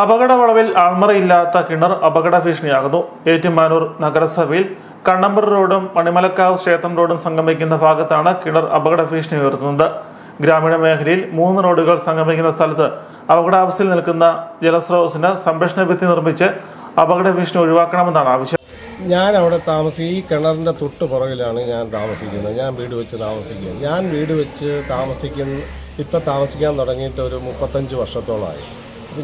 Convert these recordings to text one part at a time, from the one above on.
അപകട വളവിൽ ആൾമറയില്ലാത്ത കിണർ അപകട ഭീഷണിയാകുന്നു ഏറ്റുമാനൂർ നഗരസഭയിൽ കണ്ണമ്പർ റോഡും മണിമലക്കാവ് ക്ഷേത്രം റോഡും സംഗമിക്കുന്ന ഭാഗത്താണ് കിണർ അപകട ഭീഷണി ഉയർത്തുന്നത്. ഗ്രാമീണ മേഖലയിൽ മൂന്ന് റോഡുകൾ സംഗമിക്കുന്ന സ്ഥലത്ത് അപകടാവസ്ഥയിൽ നിൽക്കുന്ന ജലസ്രോതസ്സിന് സംരക്ഷണ ഭിത്തി നിർമ്മിച്ച് അപകട ഭീഷണി ഒഴിവാക്കണമെന്നാണ് ആവശ്യം. ഞാൻ അവിടെ താമസിക്കും ഈ കിണറിന്റെ തൊട്ട് പുറകിലാണ് ഞാൻ താമസിക്കുന്നത്. ഞാൻ വീട് വെച്ച് താമസിക്കുക. ഞാൻ വീട് വെച്ച് താമസിക്കുന്ന ഇപ്പം താമസിക്കാൻ തുടങ്ങിയിട്ട് ഒരു മുപ്പത്തഞ്ച് വർഷത്തോളമായി.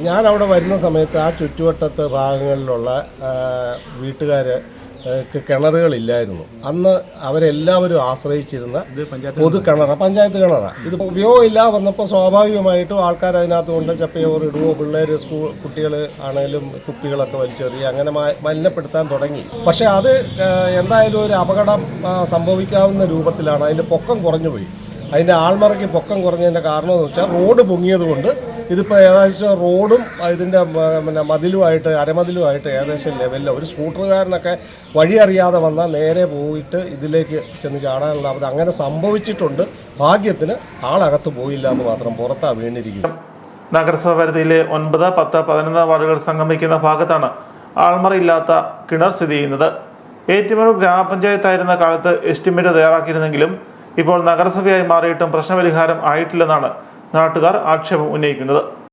ഞാൻ അവിടെ വരുന്ന സമയത്ത് ആ ചുറ്റുവട്ടത്ത് ഭാഗങ്ങളിലുള്ള വീട്ടുകാർ കിണറുകളില്ലായിരുന്നു. അന്ന് അവരെല്ലാവരും ആശ്രയിച്ചിരുന്ന പൊതു കിണറാണ്. പഞ്ചായത്ത് കിണറാണ് ഇത് ഉപയോഗമില്ല വന്നപ്പോൾ സ്വാഭാവികമായിട്ടും ആൾക്കാർ അതിനകത്ത് കൊണ്ട് ചപ്പയോർ ഇടുവോ പിള്ളേർ സ്കൂൾ കുട്ടികൾ ആണെങ്കിലും കുപ്പികളൊക്കെ വലിച്ചെറിയുക അങ്ങനെ മലിനപ്പെടുത്താൻ തുടങ്ങി. പക്ഷേ അത് എന്തായാലും ഒരു അപകടം സംഭവിക്കാവുന്ന രൂപത്തിലാണ്. അതിന്റെ പൊക്കം കുറഞ്ഞു പോയി അതിന്റെ ആൾമറയ്ക്ക് പൊക്കം കുറഞ്ഞതിന്റെ കാരണമെന്ന് വെച്ചാൽ റോഡ് പൊങ്ങിയത് കൊണ്ട് ഇതിപ്പോൾ ഏകദേശം റോഡും ഇതിന്റെ പിന്നെ മതിലുമായിട്ട് അരമതിലുമായിട്ട് ഏകദേശം ലെവലിൽ ഒരു സ്കൂട്ടറുകാരനൊക്കെ വഴി അറിയാതെ വന്നാൽ നേരെ പോയിട്ട് ഇതിലേക്ക് ചെന്ന് ചാടാനുള്ള അവത് അങ്ങനെ സംഭവിച്ചിട്ടുണ്ട്. ഭാഗ്യത്തിന് ആളകത്ത് പോയില്ല എന്ന് മാത്രം പുറത്താണ് വീണിരിക്കുന്നത്. നഗരസഭ പരിധിയിലെ ഒൻപത് പത്ത് പതിനൊന്ന് വാർഡുകൾ സംഗമിക്കുന്ന ഭാഗത്താണ് ആൾമറയില്ലാത്ത കിണർ സ്ഥിതി ചെയ്യുന്നത്. ഏറ്റുമാനൂർ ഗ്രാമപഞ്ചായത്തായിരുന്ന കാലത്ത് എസ്റ്റിമേറ്റ് തയ്യാറാക്കിയിരുന്നെങ്കിലും ഇപ്പോൾ നഗരസഭയായി മാറിയിട്ടും പ്രശ്നപരിഹാരം ആയിട്ടില്ലെന്നാണ് നാട്ടുകാർ ആക്ഷേപം ഉന്നയിക്കുന്നത്.